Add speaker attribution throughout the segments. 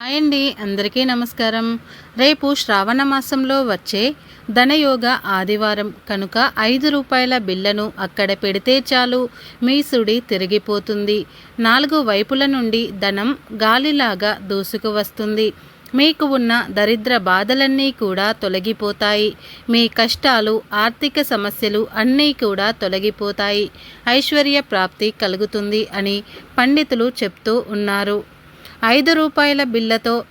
Speaker 1: Hi అండి అందరికీ నమస్కారం. రేపు శ్రావణ మాసంలో వచ్చే ధనయోగ ఆదివారం కనుక ఐదు రూపాయల బిల్లను అక్కడ పెడితే చాలు మీ సుడి తిరిగిపోతుంది. నాలుగు వైపుల నుండి ధనం గాలిలాగా దూసుకు వస్తుంది మీకు ఉన్న దరిద్ర బాధలన్నీ కూడా తొలగిపోతాయి. మీ కష్టాలు ఆర్థిక సమస్యలు అన్నీ కూడా తొలగిపోతాయి. ఐశ్వర్య ప్రాప్తి కలుగుతుంది అని పండితులు చెప్తూ ఉన్నారు. ఐదు రూపాయల బిల్లతో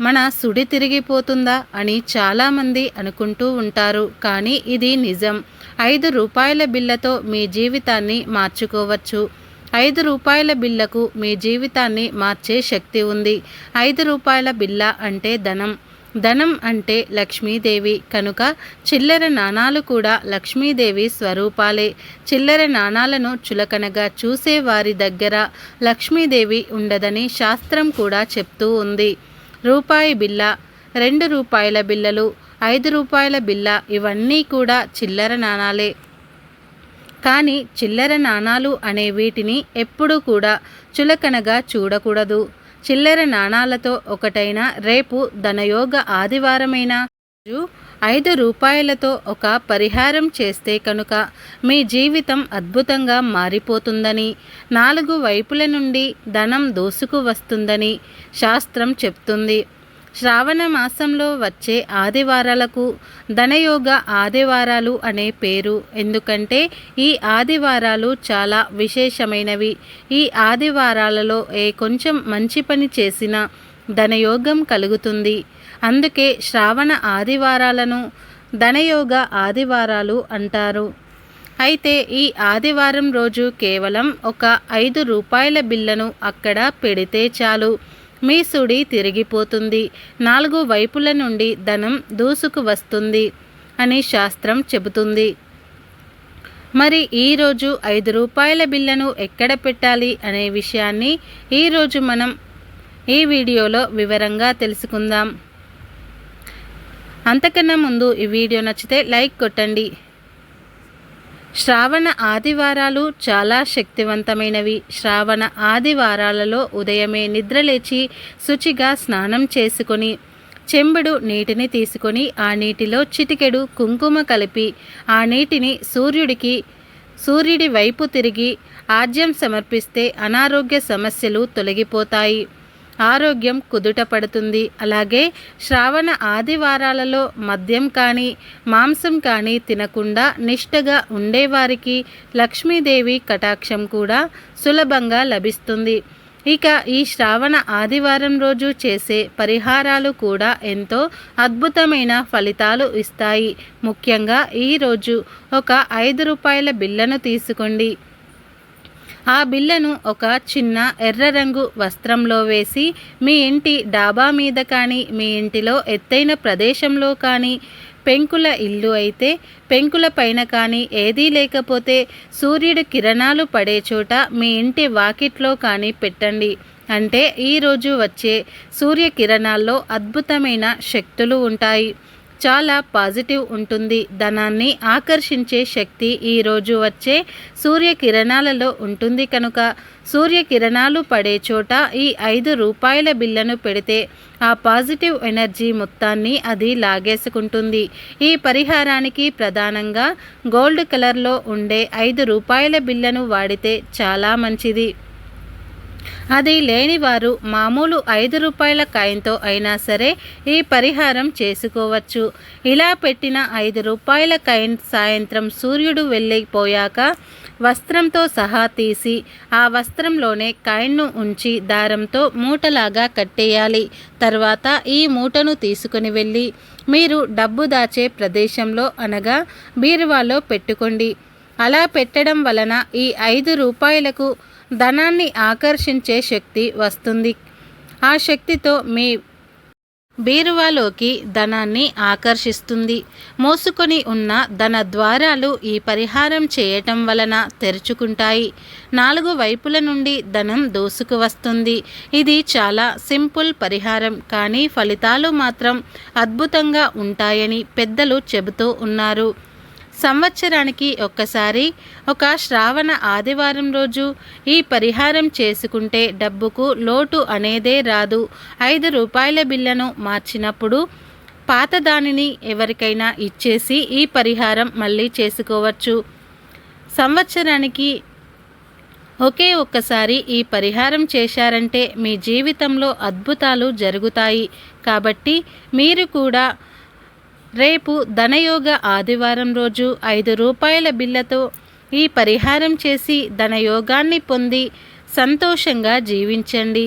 Speaker 1: మన సుడి తిరిగిపోతుందా అని చాలామంది అనుకుంటూ ఉంటారు. కానీ ఇది నిజం. ఐదు రూపాయల బిల్లతో మీ జీవితాన్ని మార్చుకోవచ్చు. ఐదు రూపాయల బిల్లకు మీ జీవితాన్ని మార్చే శక్తి ఉంది. ఐదు రూపాయల బిల్ల అంటే ధనం. ధనం అంటే లక్ష్మీదేవి కనుక చిల్లర నాణాలు కూడా లక్ష్మీదేవి స్వరూపాలే. చిల్లర నాణాలను చులకనగా చూసే వారి దగ్గర లక్ష్మీదేవి ఉండదని శాస్త్రం కూడా చెప్తూ ఉంది. రూపాయి బిల్ల రెండు రూపాయల బిల్లలు ఐదు రూపాయల బిల్ల ఇవన్నీ కూడా చిల్లర నాణాలే. కానీ చిల్లర నాణాలు అనే వీటిని ఎప్పుడూ కూడా చులకనగా చూడకూడదు. చిల్లర నాణాలతో ఒకటైన రేపు ధనయోగ ఆదివారమైన ఐదు రూపాయలతో ఒక పరిహారం చేస్తే కనుక మీ జీవితం అద్భుతంగా మారిపోతుందని నాలుగు వైపుల నుండి ధనం దోసుకు వస్తుందని శాస్త్రం చెప్తుంది. శ్రావణ మాసంలో వచ్చే ఆదివారాలకు ధనయోగ ఆదివారాలు అనే పేరు. ఎందుకంటే ఈ ఆదివారాలు చాలా విశేషమైనవి. ఈ ఆదివారాలలో ఏ కొంచెం మంచి పని చేసినా ధనయోగం కలుగుతుంది. అందుకే శ్రావణ ఆదివారాలను ధనయోగ ఆదివారాలు అంటారు. అయితే ఈ ఆదివారం రోజు కేవలం ఒక ఐదు రూపాయల బిల్లను అక్కడ పెడితే చాలు. మీ సుడి తిరిగిపోతుంది. నాలుగు వైపుల నుండి ధనం దూసుకు వస్తుంది అని శాస్త్రం చెబుతుంది. మరి ఈరోజు ఐదు రూపాయల బిల్లను ఎక్కడ పెట్టాలి అనే విషయాన్ని ఈరోజు మనం ఈ వీడియోలో వివరంగా తెలుసుకుందాం. అంతకన్నా ముందు ఈ వీడియో నచ్చితే లైక్ కొట్టండి. శ్రావణ ఆదివారాలు చాలా శక్తివంతమైనవి. శ్రావణ ఆదివారాలలో ఉదయమే నిద్రలేచి శుచిగా స్నానం చేసుకొని చెంబుడు నీటిని తీసుకొని ఆ నీటిలో చిటికెడు కుంకుమ కలిపి ఆ నీటిని సూర్యుడికి సూర్యుడి వైపు తిరిగి ఆజ్యం సమర్పిస్తే అనారోగ్య సమస్యలు తొలగిపోతాయి. ఆరోగ్యం కుదుట పడుతుంది. అలాగే శ్రావణ ఆదివారాలలో మద్యం కానీ మాంసం కానీ తినకుండా నిష్టగా ఉండేవారికి లక్ష్మీదేవి కటాక్షం కూడా సులభంగా లభిస్తుంది. ఇక ఈ శ్రావణ ఆదివారం రోజు చేసే పరిహారాలు కూడా ఎంతో అద్భుతమైన ఫలితాలు ఇస్తాయి. ముఖ్యంగా ఈరోజు ఒక ఐదు రూపాయల బిల్లను తీసుకోండి. ఆ బిల్లను ఒక చిన్న ఎర్ర రంగు వస్త్రంలో వేసి మీ ఇంటి డాబా మీద కానీ మీ ఇంటిలో ఎత్తైన ప్రదేశంలో కానీ పెంకుల ఇల్లు అయితే పెంకుల పైన కానీ ఏదీ లేకపోతే సూర్యుడు కిరణాలు పడే చోట మీ ఇంటి వాకిట్లో కానీ పెట్టండి. అంటే ఈరోజు వచ్చే సూర్యకిరణాల్లో అద్భుతమైన శక్తులు ఉంటాయి. చాలా పాజిటివ్ ఉంటుంది. ధనాన్ని ఆకర్షించే శక్తి ఈరోజు వచ్చే సూర్యకిరణాలలో ఉంటుంది కనుక సూర్యకిరణాలు పడే చోట ఈ ఐదు రూపాయల బిల్లను పెడితే ఆ పాజిటివ్ ఎనర్జీ మొత్తాన్ని అది లాగేసుకుంటుంది. ఈ పరిహారానికి ప్రధానంగా గోల్డ్ కలర్లో ఉండే ఐదు రూపాయల బిల్లను వాడితే చాలా మంచిది. అది లేనివారు మామూలు ఐదు రూపాయల కాయంతో అయినా సరే ఈ పరిహారం చేసుకోవచ్చు. ఇలా పెట్టిన ఐదు రూపాయల కాయిన్ సాయంత్రం సూర్యుడు వెళ్ళిపోయాక వస్త్రంతో సహా తీసి ఆ వస్త్రంలోనే కాయిన్ను ఉంచి దారంతో మూటలాగా కట్టేయాలి. తర్వాత ఈ మూటను తీసుకుని వెళ్ళి మీరు డబ్బు దాచే ప్రదేశంలో అనగా బీరువాలో పెట్టుకోండి. అలా పెట్టడం వలన ఈ ఐదు రూపాయలకు ధనాన్ని ఆకర్షించే శక్తి వస్తుంది. ఆ శక్తితో మీ బీరువాలోకి ధనాన్ని ఆకర్షిస్తుంది. మోసుకొని ఉన్న ధన ద్వారాలు ఈ పరిహారం చేయటం వలన తెరుచుకుంటాయి. నాలుగు వైపుల నుండి ధనం దూసుకు వస్తుంది. ఇది చాలా సింపుల్ పరిహారం కానీ ఫలితాలు మాత్రం అద్భుతంగా ఉంటాయని పెద్దలు చెబుతూ ఉన్నారు. సంవత్సరానికి ఒక్కసారి ఒక శ్రావణ ఆదివారం రోజు ఈ పరిహారం చేసుకుంటే డబ్బుకు లోటు అనేదే రాదు. ఐదు రూపాయల బిల్లను మార్చినప్పుడు పాత దానిని ఎవరికైనా ఇచ్చేసి ఈ పరిహారం మళ్ళీ చేసుకోవచ్చు. సంవత్సరానికి ఒకే ఒక్కసారి ఈ పరిహారం చేశారంటే మీ జీవితంలో అద్భుతాలు జరుగుతాయి. కాబట్టి మీరు కూడా రేపు ధనయోగ ఆదివారం రోజు ఐదు రూపాయల బిల్లతో ఈ పరిహారం చేసి ధనయోగాన్ని పొంది సంతోషంగా జీవించండి.